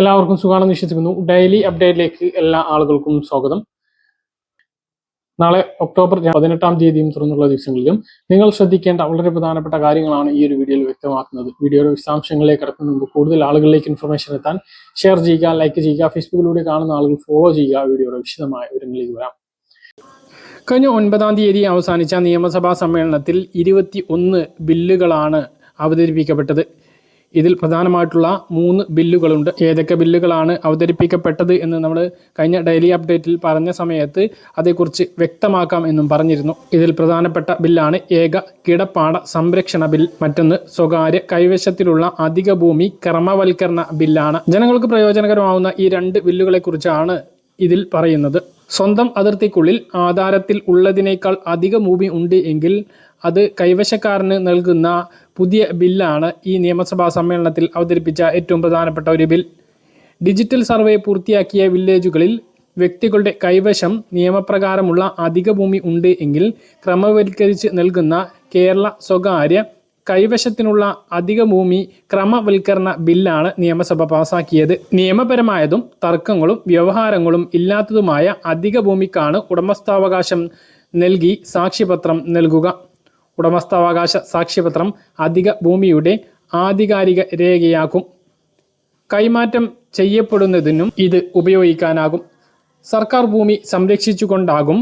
എല്ലാവർക്കും സുഖമാണെന്ന് വിശ്വസിക്കുന്നു. ഡെയിലി അപ്ഡേറ്റിലേക്ക് എല്ലാ ആളുകൾക്കും സ്വാഗതം. നാളെ ഒക്ടോബർ പതിനെട്ടാം തീയതിയും തുറന്നുള്ള ദിവസങ്ങളിലും നിങ്ങൾ ശ്രദ്ധിക്കേണ്ട വളരെ പ്രധാനപ്പെട്ട കാര്യങ്ങളാണ് ഈ ഒരു വീഡിയോയിൽ വ്യക്തമാക്കുന്നത്. വീഡിയോയുടെ വിശദാംശങ്ങളിലേക്ക് കടക്കുന്ന മുമ്പ് കൂടുതൽ ആളുകളിലേക്ക് ഇൻഫർമേഷൻ എത്താൻ ഷെയർ ചെയ്യുക ലൈക്ക് ചെയ്യുക ഫേസ്ബുക്കിലൂടെ കാണുന്ന ആളുകൾ ഫോളോ ചെയ്യുക. വീഡിയോയുടെ വിശദമായ വിവരങ്ങളിലേക്ക് വരാം. കഴിഞ്ഞ ഒൻപതാം തീയതി അവസാനിച്ച നിയമസഭാ സമ്മേളനത്തിൽ ഇരുപത്തി ഒന്ന് ബില്ലുകളാണ് അവതരിപ്പിക്കപ്പെട്ടത്. ഇതിൽ പ്രധാനമായിട്ടുള്ള മൂന്ന് ബില്ലുകളുണ്ട്. ഏതൊക്കെ ബില്ലുകളാണ് അവതരിപ്പിക്കപ്പെട്ടത് എന്ന് നമ്മൾ കഴിഞ്ഞ ഡെയിലി അപ്ഡേറ്റിൽ പറഞ്ഞ സമയത്ത് അതേക്കുറിച്ച് വ്യക്തമാക്കാം എന്നും പറഞ്ഞിരുന്നു. ഇതിൽ പ്രധാനപ്പെട്ട ബില്ലാണ് ഏക കിടപ്പാട സംരക്ഷണ ബിൽ. മറ്റൊന്ന് സ്വകാര്യ കൈവശത്തിലുള്ള അധിക ഭൂമി ക്രമവൽക്കരണ ബില്ലാണ്. ജനങ്ങൾക്ക് പ്രയോജനകരമാവുന്ന ഈ രണ്ട് ബില്ലുകളെ കുറിച്ചാണ് ഇതിൽ പറയുന്നത്. സ്വന്തം അതിർത്തിക്കുള്ളിൽ ആധാരത്തിൽ ഉള്ളതിനേക്കാൾ അധിക ഭൂമി ഉണ്ട് എങ്കിൽ അത് കൈവശക്കാരന് നൽകുന്ന പുതിയ ബില്ലാണ് ഈ നിയമസഭാ സമ്മേളനത്തിൽ അവതരിപ്പിച്ച ഏറ്റവും പ്രധാനപ്പെട്ട ഒരു ബിൽ. ഡിജിറ്റൽ സർവേ പൂർത്തിയാക്കിയ വില്ലേജുകളിൽ വ്യക്തികളുടെ കൈവശം നിയമപ്രകാരമുള്ള അധിക ഭൂമി ഉണ്ട് എങ്കിൽ ക്രമവൽക്കരിച്ച് നൽകുന്ന കേരള സ്വകാര്യ കൈവശത്തിനുള്ള അധിക ഭൂമി ക്രമവൽക്കരണ ബില്ലാണ് നിയമസഭ പാസാക്കിയത്. നിയമപരമായതും തർക്കങ്ങളും വ്യവഹാരങ്ങളും ഇല്ലാത്തതുമായ അധിക ഭൂമിക്കാണ് ഉടമസ്ഥാവകാശം നൽകി സാക്ഷ്യപത്രം നൽകുക. ഉടമസ്ഥാവകാശ സാക്ഷ്യപത്രം അധിക ഭൂമിയുടെ ആധികാരിക രേഖയാക്കും. കൈമാറ്റം ചെയ്യപ്പെടുന്നതിനും ഇത് ഉപയോഗിക്കാനാകും. സർക്കാർ ഭൂമി സംരക്ഷിച്ചുകൊണ്ടാകും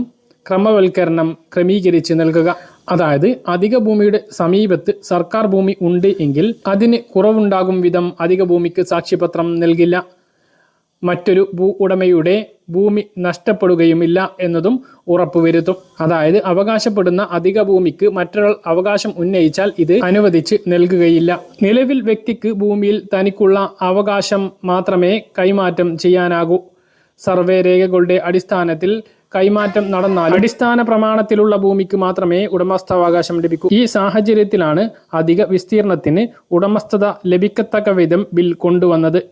ക്രമവൽക്കരണം ക്രമീകരിച്ച് നൽകുക. അതായത് അധിക ഭൂമിയുടെ സമീപത്ത് സർക്കാർ ഭൂമി ഉണ്ട് എങ്കിൽ അതിന് കുറവുണ്ടാകും വിധം അധിക ഭൂമിക്ക് സാക്ഷ്യപത്രം നൽകില്ല. മറ്റൊരു ഭൂ ഉടമയുടെ ഭൂമി നഷ്ടപ്പെടുകയുമില്ല എന്നതും ഉറപ്പുവരുത്തും. അതായത് അവകാശപ്പെടുന്ന അധിക ഭൂമിക്ക് മറ്റൊരാൾ അവകാശം ഉന്നയിച്ചാൽ ഇത് അനുവദിച്ച് നൽകുകയില്ല. നിലവിൽ വ്യക്തിക്ക് ഭൂമിയിൽ തനിക്കുള്ള അവകാശം മാത്രമേ കൈമാറ്റം ചെയ്യാനാകൂ. സർവേ രേഖകളുടെ അടിസ്ഥാനത്തിൽ കൈമാറ്റം നടന്നാൽ അടിസ്ഥാന പ്രമാണത്തിലുള്ള ഭൂമിക്ക് മാത്രമേ ഉടമസ്ഥാവകാശം ലഭിക്കൂ. ഈ സാഹചര്യത്തിലാണ് അധിക വിസ്തീർണത്തിന് ഉടമസ്ഥത ലഭിക്കത്തക്ക വിധം ബിൽ കൊണ്ടുവന്നത്.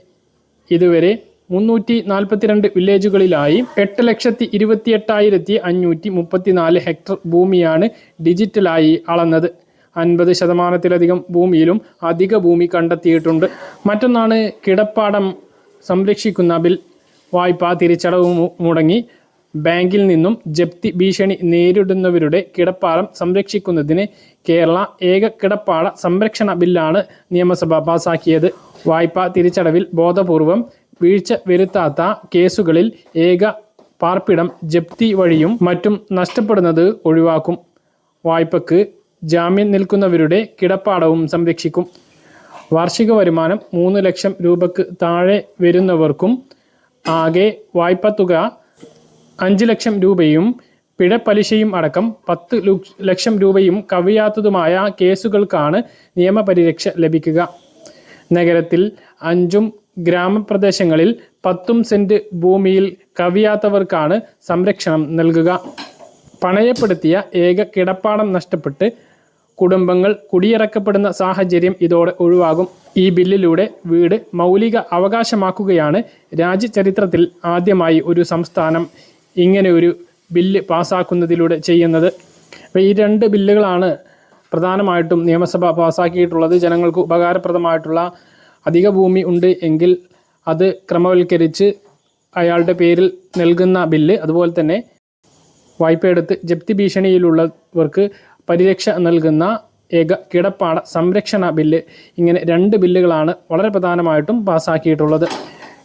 ഇതുവരെ മുന്നൂറ്റി നാൽപ്പത്തിരണ്ട് വില്ലേജുകളിലായി എട്ട് ലക്ഷത്തി ഇരുപത്തി എട്ടായിരത്തി അഞ്ഞൂറ്റി മുപ്പത്തിനാല് ഹെക്ടർ ഭൂമിയാണ് ഡിജിറ്റലായി അളന്നത്. അൻപത് ശതമാനത്തിലധികം ഭൂമിയിലും അധിക ഭൂമി കണ്ടെത്തിയിട്ടുണ്ട്. മറ്റൊന്നാണ് കിടപ്പാടം സംരക്ഷിക്കുന്ന ബിൽ. വായ്പ തിരിച്ചടവ് മുടങ്ങി. ബാങ്കിൽ നിന്നും ജപ്തി ഭീഷണി നേരിടുന്നവരുടെ കിടപ്പാടം സംരക്ഷിക്കുന്നതിന് കേരള ഏക കിടപ്പാട സംരക്ഷണ ബില്ലാണ് നിയമസഭ പാസാക്കിയത്. വായ്പ തിരിച്ചടവിൽ ബോധപൂർവം വീഴ്ച വരുത്താത്ത കേസുകളിൽ ഏക പാർപ്പിടം ജപ്തി വഴിയും മറ്റും നഷ്ടപ്പെടുന്നത് ഒഴിവാക്കും. വായ്പക്ക് ജാമ്യം നിൽക്കുന്നവരുടെ കിടപ്പാടവും സംരക്ഷിക്കും. വാർഷിക വരുമാനം മൂന്ന് ലക്ഷം രൂപക്ക് താഴെ വരുന്നവർക്കും ആകെ വായ്പ തുക അഞ്ച് ലക്ഷം രൂപയും പിഴപ്പലിശയും അടക്കം പത്ത് ലക്ഷം രൂപയും കവിയാത്തതുമായ കേസുകൾക്കാണ് നിയമപരിരക്ഷ ലഭിക്കുക. നഗരത്തിൽ അഞ്ചും ഗ്രാമപ്രദേശങ്ങളിൽ പത്തും സെന്റ് ഭൂമിയിൽ കവിയാത്തവർക്കാണ് സംരക്ഷണം നൽകുക. പണയപ്പെടുത്തിയ ഏക കിടപ്പാടം നഷ്ടപ്പെട്ട് കുടുംബങ്ങൾ കുടിയിറക്കപ്പെടുന്ന സാഹചര്യം ഇതോടെ ഒഴിവാകും. ഈ ബില്ലിലൂടെ വീട് മൗലിക അവകാശമാക്കുകയാണ് രാജ്യചരിത്രത്തിൽ ആദ്യമായി ഒരു സംസ്ഥാനം ഇങ്ങനെ ഒരു ബില്ല് പാസ്സാക്കുന്നതിലൂടെ ചെയ്യുന്നത്. അപ്പോൾ ഈ രണ്ട് ബില്ലുകളാണ് പ്രധാനമായിട്ടും നിയമസഭ പാസാക്കിയിട്ടുള്ളത്. ജനങ്ങൾക്ക് ഉപകാരപ്രദമായിട്ടുള്ള അധിക ഭൂമി ഉണ്ട് എങ്കിൽ അത് ക്രമവൽക്കരിച്ച് അയാളുടെ പേരിൽ നൽകുന്ന ബില്ല് അതുപോലെ തന്നെ വായ്പയെടുത്ത് ജപ്തി ഭീഷണിയിലുള്ളവർക്ക് പരിരക്ഷ നൽകുന്ന ഏക കിടപ്പാട സംരക്ഷണ ബില്ല്. ഇങ്ങനെ രണ്ട് ബില്ലുകളാണ് വളരെ പ്രധാനമായിട്ടും പാസ്സാക്കിയിട്ടുള്ളത്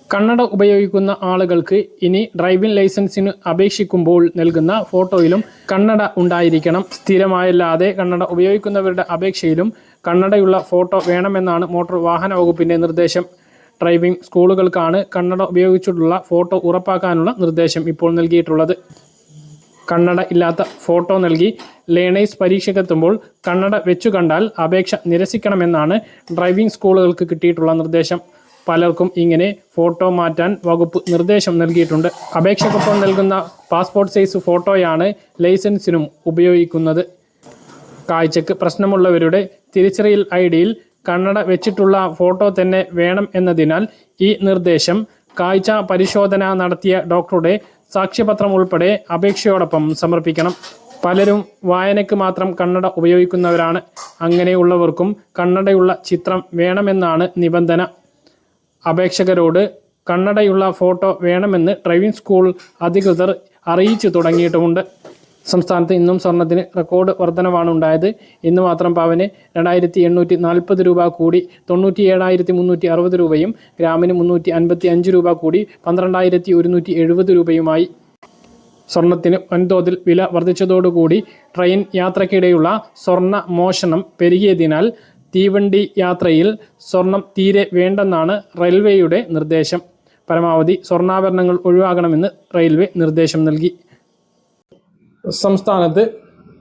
കന്നഡ ഉപയോഗിക്കുന്ന ആളുകൾക്ക് ഇനി ഡ്രൈവിംഗ് ലൈസൻസിന് അപേക്ഷിക്കുമ്പോൾ നൽകുന്ന ഫോട്ടോയിലും കന്നഡ ഉണ്ടായിരിക്കണം. സ്ഥിരമായല്ലാതെ കന്നഡ ഉപയോഗിക്കുന്നവരുടെ അപേക്ഷയിലും കന്നഡയുള്ള ഫോട്ടോ വേണമെന്നാണ് മോട്ടോർ വാഹന വകുപ്പിന്റെ നിർദ്ദേശം. ഡ്രൈവിംഗ് സ്കൂളുകൾക്കാണ് കന്നഡ ഉപയോഗിച്ചിട്ടുള്ള ഫോട്ടോ ഉറപ്പാക്കാനുള്ള നിർദ്ദേശം ഇപ്പോൾ നൽകിയിട്ടുള്ളത്. കണ്ണട ഇല്ലാത്ത ഫോട്ടോ നൽകി ലേണേഴ്സ് പരീക്ഷയ്ക്കെത്തുമ്പോൾ കണ്ണട വെച്ചു കണ്ടാൽ അപേക്ഷ നിരസിക്കണമെന്നാണ് ഡ്രൈവിംഗ് സ്കൂളുകൾക്ക് കിട്ടിയിട്ടുള്ള നിർദ്ദേശം. പലർക്കും ഇങ്ങനെ ഫോട്ടോ മാറ്റാൻ വകുപ്പ് നിർദ്ദേശം നൽകിയിട്ടുണ്ട്. അപേക്ഷക്കൊപ്പം നൽകുന്ന പാസ്പോർട്ട് സൈസ് ഫോട്ടോയാണ് ലൈസൻസിനും ഉപയോഗിക്കുന്നത്. കാഴ്ചക്ക് പ്രശ്നമുള്ളവരുടെ തിരിച്ചറിയൽ ഐ ഡിയിൽ കണ്ണട വെച്ചിട്ടുള്ള ഫോട്ടോ തന്നെ വേണം എന്നതിനാൽ ഈ നിർദ്ദേശം കാഴ്ച പരിശോധന നടത്തിയ ഡോക്ടറുടെ സാക്ഷ്യപത്രം ഉൾപ്പെടെ അപേക്ഷയോടൊപ്പം സമർപ്പിക്കണം. പലരും വായനയ്ക്ക് മാത്രം കണ്ണട ഉപയോഗിക്കുന്നവരാണ്. അങ്ങനെയുള്ളവർക്കും കണ്ണടയുള്ള ചിത്രം വേണമെന്നാണ് നിബന്ധന. അപേക്ഷകരോട് കണ്ണടയുള്ള ഫോട്ടോ വേണമെന്ന് ഡ്രൈവിംഗ് സ്കൂൾ അധികൃതർ അറിയിച്ചു തുടങ്ങിയിട്ടുമുണ്ട്. സംസ്ഥാനത്ത് ഇന്നും സ്വർണത്തിന് റെക്കോർഡ് വർധനവാണ് ഉണ്ടായത് ഇന്ന് മാത്രം പവന് രണ്ടായിരത്തി എണ്ണൂറ്റി നാൽപ്പത് രൂപ കൂടി തൊണ്ണൂറ്റി ഏഴായിരത്തി മുന്നൂറ്റി അറുപത് രൂപയും ഗ്രാമിന് മുന്നൂറ്റി അൻപത്തി അഞ്ച് രൂപ കൂടി പന്ത്രണ്ടായിരത്തി ഒരുന്നൂറ്റി എഴുപത് രൂപയുമായി. സ്വർണത്തിന് വൻതോതിൽ വില വർദ്ധിച്ചതോടുകൂടി ട്രെയിൻ യാത്രക്കിടെയുള്ള സ്വർണ മോഷണം പെരുകിയതിനാൽ തീവണ്ടി യാത്രയിൽ സ്വർണം തീരെ വേണ്ടെന്നാണ് റെയിൽവേയുടെ നിർദ്ദേശം. പരമാവധി സ്വർണാഭരണങ്ങൾ ഒഴിവാക്കണമെന്ന് റെയിൽവേ നിർദ്ദേശം നൽകി. സംസ്ഥാനത്ത്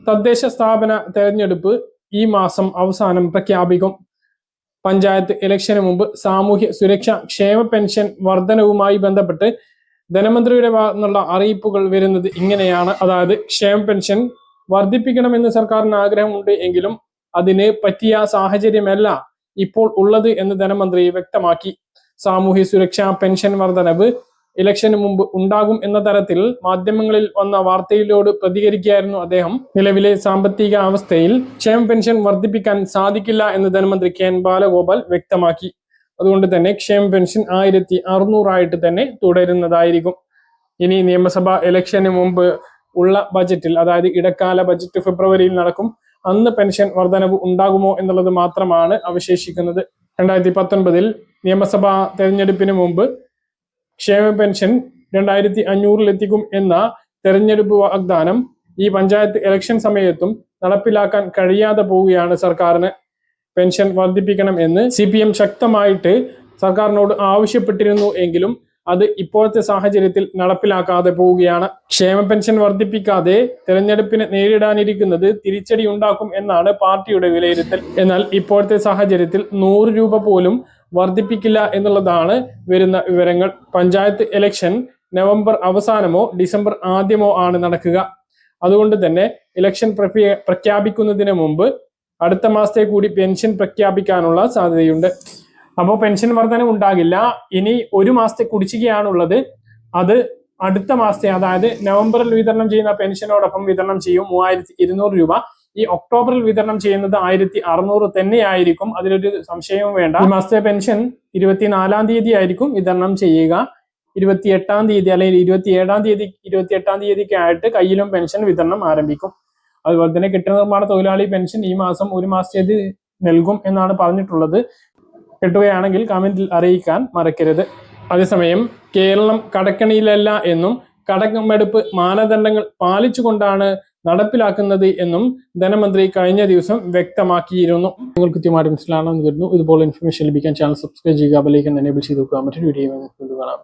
തദ്ദേശ സ്ഥാപന തെരഞ്ഞെടുപ്പ് ഈ മാസം അവസാനം പ്രഖ്യാപിക്കും. പഞ്ചായത്ത് ഇലക്ഷന് മുമ്പ് സാമൂഹ്യ സുരക്ഷ ക്ഷേമ പെൻഷൻ വർധനവുമായി ബന്ധപ്പെട്ട് ധനമന്ത്രിയുടെ ഭാഗത്തു അറിയിപ്പുകൾ വരുന്നത് ഇങ്ങനെയാണ്. അതായത് ക്ഷേമ പെൻഷൻ വർദ്ധിപ്പിക്കണമെന്ന് സർക്കാരിന് ആഗ്രഹമുണ്ട് എങ്കിലും അതിന് പറ്റിയ സാഹചര്യമല്ല ഇപ്പോൾ ഉള്ളത് എന്ന് ധനമന്ത്രി വ്യക്തമാക്കി. സാമൂഹ്യ സുരക്ഷാ പെൻഷൻ വർധനവ് ഇലക്ഷന് മുമ്പ് ഉണ്ടാകും എന്ന തരത്തിൽ മാധ്യമങ്ങളിൽ വന്ന വാർത്തയിലോട് പ്രതികരിക്കുകയായിരുന്നു അദ്ദേഹം. നിലവിലെ സാമ്പത്തിക അവസ്ഥയിൽ ക്ഷേമ പെൻഷൻ വർദ്ധിപ്പിക്കാൻ സാധിക്കില്ല എന്ന് ധനമന്ത്രി കെ എൻ ബാലഗോപാൽ വ്യക്തമാക്കി. അതുകൊണ്ട് തന്നെ ക്ഷേമ പെൻഷൻ ആയിരത്തി അറുന്നൂറായിട്ട് തന്നെ തുടരുന്നതായിരിക്കും. ഇനി നിയമസഭാ ഇലക്ഷന് മുമ്പ് ഉള്ള ബജറ്റിൽ അതായത് ഇടക്കാല ബജറ്റ് ഫെബ്രുവരിയിൽ നടക്കും അന്ന് പെൻഷൻ വർധനവ് ഉണ്ടാകുമോ എന്നുള്ളത് മാത്രമാണ് അവശേഷിക്കുന്നത്. രണ്ടായിരത്തി പത്തൊൻപതിൽ നിയമസഭാ തെരഞ്ഞെടുപ്പിന് മുമ്പ് ക്ഷേമ പെൻഷൻ രണ്ടായിരത്തി അഞ്ഞൂറിലെത്തിക്കും എന്ന തെരഞ്ഞെടുപ്പ് വാഗ്ദാനം ഈ പഞ്ചായത്ത് ഇലക്ഷൻ സമയത്തും നടപ്പിലാക്കാൻ കഴിയാതെ പോവുകയാണ് സർക്കാരിന് പെൻഷൻ വർദ്ധിപ്പിക്കണം എന്ന് സി ശക്തമായിട്ട് സർക്കാരിനോട് ആവശ്യപ്പെട്ടിരുന്നു എങ്കിലും അത് ഇപ്പോഴത്തെ സാഹചര്യത്തിൽ നടപ്പിലാക്കാതെ പോവുകയാണ്. ക്ഷേമ പെൻഷൻ വർദ്ധിപ്പിക്കാതെ തെരഞ്ഞെടുപ്പിനെ നേരിടാനിരിക്കുന്നത് തിരിച്ചടി ഉണ്ടാക്കും എന്നാണ് പാർട്ടിയുടെ വിലയിരുത്തൽ. എന്നാൽ ഇപ്പോഴത്തെ സാഹചര്യത്തിൽ നൂറ് രൂപ പോലും വർദ്ധിപ്പിക്കില്ല എന്നുള്ളതാണ് വരുന്ന വിവരങ്ങൾ. പഞ്ചായത്ത് ഇലക്ഷൻ നവംബർ അവസാനമോ ഡിസംബർ ആദ്യമോ ആണ് നടക്കുക. അതുകൊണ്ട് തന്നെ ഇലക്ഷൻ പ്രഖ്യാപിക്കുന്നതിന് മുമ്പ് അടുത്ത മാസത്തെ കൂടി പെൻഷൻ പ്രഖ്യാപിക്കാനുള്ള സാധ്യതയുണ്ട്. അപ്പോൾ പെൻഷൻ വർധന ഉണ്ടാകില്ല. ഇനി ഒരു മാസത്തെ കുടിശ്ശികയാണുള്ളത്. അത് അടുത്ത മാസത്തെ അതായത് നവംബറിൽ വിതരണം ചെയ്യുന്ന പെൻഷനോടൊപ്പം വിതരണം ചെയ്യും മൂവായിരത്തി ഇരുന്നൂറ് രൂപ. ഈ ഒക്ടോബറിൽ വിതരണം ചെയ്യുന്നത് ആയിരത്തി അറുന്നൂറ് തന്നെയായിരിക്കും. അതിലൊരു സംശയവും വേണ്ട. ഈ മാസത്തെ പെൻഷൻ ഇരുപത്തിനാലാം തീയതി ആയിരിക്കും വിതരണം ചെയ്യുക. ഇരുപത്തി എട്ടാം തീയതി അല്ലെങ്കിൽ ഇരുപത്തി ഏഴാം തീയതി ഇരുപത്തി എട്ടാം തീയതിക്ക് ആയിട്ട് കയ്യിലും പെൻഷൻ വിതരണം ആരംഭിക്കും. അതുപോലെ തന്നെ കെട്ടിട നിർമ്മാണ തൊഴിലാളി പെൻഷൻ ഈ മാസം ഒരു മാസത്തേത് നൽകും എന്നാണ് പറഞ്ഞിട്ടുള്ളത്. കിട്ടുകയാണെങ്കിൽ കമന്റിൽ അറിയിക്കാൻ മറക്കരുത്. അതേസമയം കേരളം കടക്കണിയിലല്ല എന്നും കടക്കമെടുപ്പ് മാനദണ്ഡങ്ങൾ പാലിച്ചുകൊണ്ടാണ് നടപ്പിലാക്കുന്നത് എന്നും ധനമന്ത്രി കഴിഞ്ഞ ദിവസം വ്യക്തമാക്കിയിരുന്നു. നിങ്ങൾ കൃത്യമായിട്ട് മനസ്സിലാണെന്ന് വരുന്നു ഇതുപോലെ ഇൻഫർമേഷൻ ലഭിക്കാൻ ചാനൽ സബ്സ്ക്രൈബ് ചെയ്യുക ബെലൈക്കൻ എനേബിൾ ചെയ്ത് നോക്കുക മറ്റൊരു വീഡിയോ കാണാം.